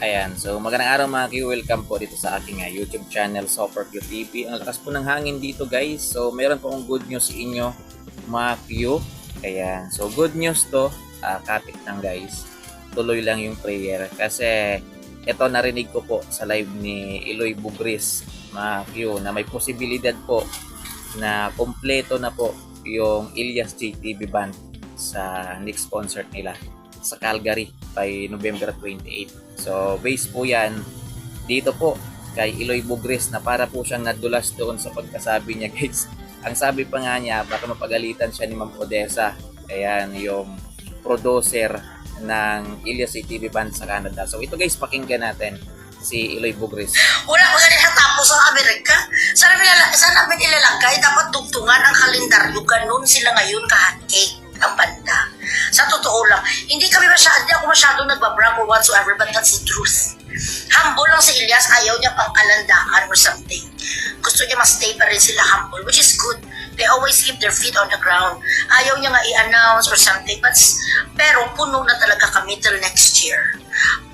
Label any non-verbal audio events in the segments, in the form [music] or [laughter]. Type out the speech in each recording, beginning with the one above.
Ayan, so magandang araw mga Q. Welcome po dito sa aking uh, YouTube channel, Super Q TV. Ang lakas po ng hangin dito guys. So meron po akong good news sa inyo mga Q. Ayan, so good news to. Uh, kapit lang guys. Tuloy lang yung prayer. Kasi ito narinig ko po sa live ni Eloy Bugris mga Q na may posibilidad po na kompleto na po yung Ilyas JTV band sa next concert nila sa Calgary by November 28. So, base po yan dito po kay Eloy Bugres na para po siyang nadulas doon sa pagkasabi niya [laughs] guys. Ang sabi pa nga niya, baka mapagalitan siya ni Ma'am Odessa. Ayan, yung producer ng Ilyas TV Band sa Canada. So ito guys, pakinggan natin si Eloy Bugres. Wala pa ganun natapos ang Amerika. Saan namin, ilala- saan namin ilalagay? Dapat tugtungan ang kalendaryo. Ganun sila ngayon kahatkik ang banda. Sa totoo lang, hindi kami masyado, hindi ako masyado nagbabrag or whatsoever, but that's the truth. Humble lang si Elias, ayaw niya pang kalandaan or something. Gusto niya mas-stay pa rin sila humble, which is good. They always keep their feet on the ground. Ayaw niya nga i-announce or something. But, pero puno na talaga kami till next year.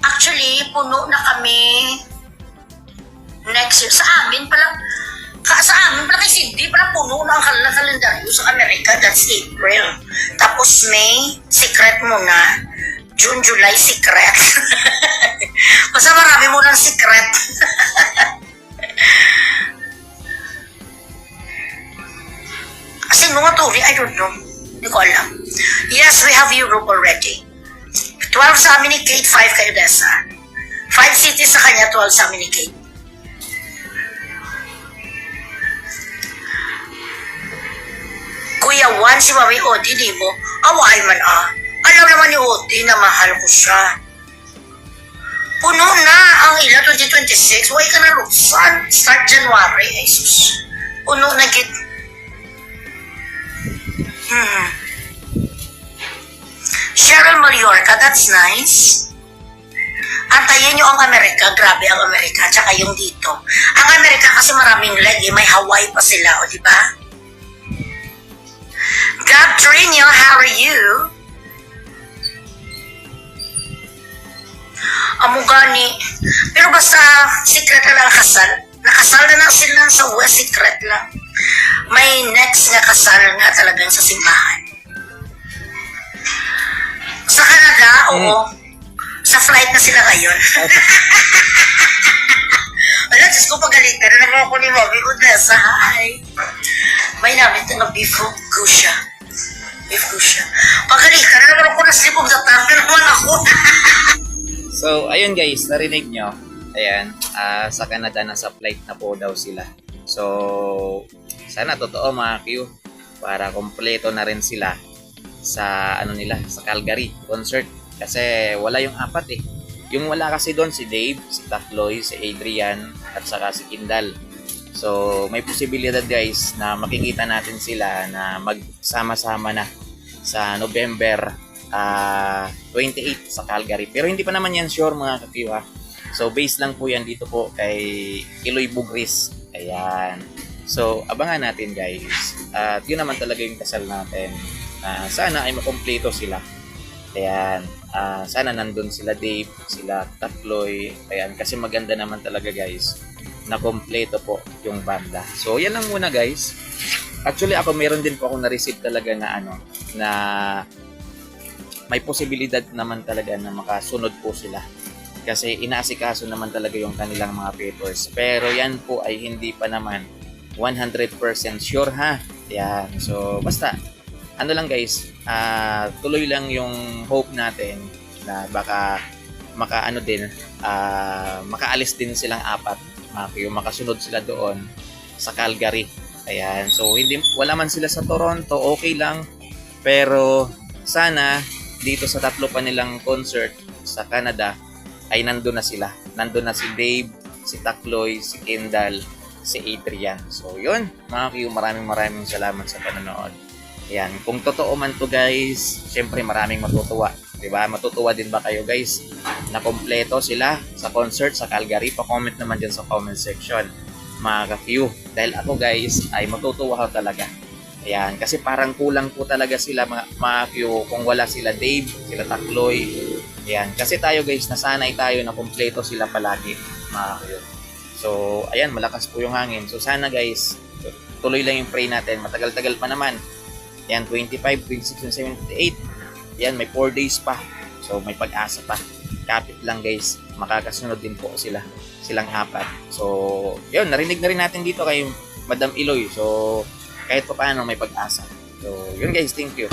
Actually, puno na kami next year. Sa amin pala, ka, sa amin pala kay Cindy, pala puno na ang kal- kalendaryo sa Amerika. That's April. Tapos May, secret muna. June, July, secret. [laughs] Basta marami mo ng secret. Sino nga to? I don't know. Hindi ko alam. Yes, we have Europe already. 12 sa amin ni Kate, 5 kay Odessa. 5 cities sa kanya, 12 sa amin ni Kate. Kuya Juan, si Mami Odi, di mo? Away man ah. Alam naman ni Odi na mahal ko siya. Puno na ang ila 2026. Huwag ka na luksan. Start January. Ay, sus. Puno na git. Hmm. Cheryl Mallorca, that's nice. Antayin nyo ang Amerika. Grabe ang Amerika. Tsaka yung dito. Ang Amerika kasi maraming leg. Eh. May Hawaii pa sila. O, di ba? Gab Trino, how are you? Amo gani. Pero basta secret na lang kasal. Nakasal na lang sila sa West Secret lang. May next nga kasal nga talagang sa simbahan. Sa Canada, oo. Sa flight na sila ngayon. [laughs] Wala, Diyos ko pagalitan na naman ako ni Mami Odessa. Hi. May namin ito na beef gusha. Beef gusha. Pagalitan na naman ako na slip of the tongue na naman ako. So, ayun guys, narinig nyo. Ayan, ah, sa Canada nasa flight na po daw sila. So, sana totoo mga Q para kompleto na rin sila sa ano nila, sa Calgary concert kasi wala yung apat eh. Yung wala kasi doon si Dave, si Takloy, si Adrian at saka si Kindal. So, may posibilidad guys na makikita natin sila na magsama-sama na sa November ah 28 sa Calgary. Pero hindi pa naman yan sure mga kakiwa. So base lang po yan dito po kay Iloy Bugris. Ayan. So abangan natin guys. At yun naman talaga yung kasal natin. Ah, sana ay makompleto sila. Ayan. Ah, sana nandun sila Dave, sila Takloy. Ayan. Kasi maganda naman talaga guys na kompleto po yung banda. So yan lang muna guys. Actually ako meron din po ako na-receive talaga na ano na may posibilidad naman talaga na makasunod po sila. Kasi inaasikaso naman talaga yung kanilang mga papers. Pero yan po ay hindi pa naman 100% sure ha. Yan. So basta ano lang guys, ah, tuloy lang yung hope natin na baka maka ano din, ah, makaalis din silang apat. Maki- yung makasunod sila doon sa Calgary. Ayan. So hindi wala man sila sa Toronto, okay lang. Pero sana dito sa tatlo pa nilang concert sa Canada ay nandun na sila. Nandun na si Dave, si Takloy, si Kendall, si Adrian. So yun, mga Q, maraming maraming salamat sa panonood. Yan, kung totoo man to guys, syempre maraming matutuwa. ba? Matutuwa din ba kayo guys na kompleto sila sa concert sa Calgary? Pa-comment naman dyan sa comment section mga ka-Q. Dahil ako guys ay matutuwa ako talaga. Ayan, kasi parang kulang po talaga sila mga, mga Q kung wala sila Dave, sila Takloy, Yan. Kasi tayo guys, nasanay tayo na kumpleto sila palagi, mga kayo. So, ayan, malakas po yung hangin. So, sana guys, tuloy lang yung pray natin. Matagal-tagal pa naman. Yan, 25, 26, 27, 28. Yan, may 4 days pa. So, may pag-asa pa. Kapit lang guys. Makakasunod din po sila. Silang apat. So, yun, narinig na rin natin dito kay Madam Iloy. So, kahit pa paano may pag-asa. So, yun guys, thank you.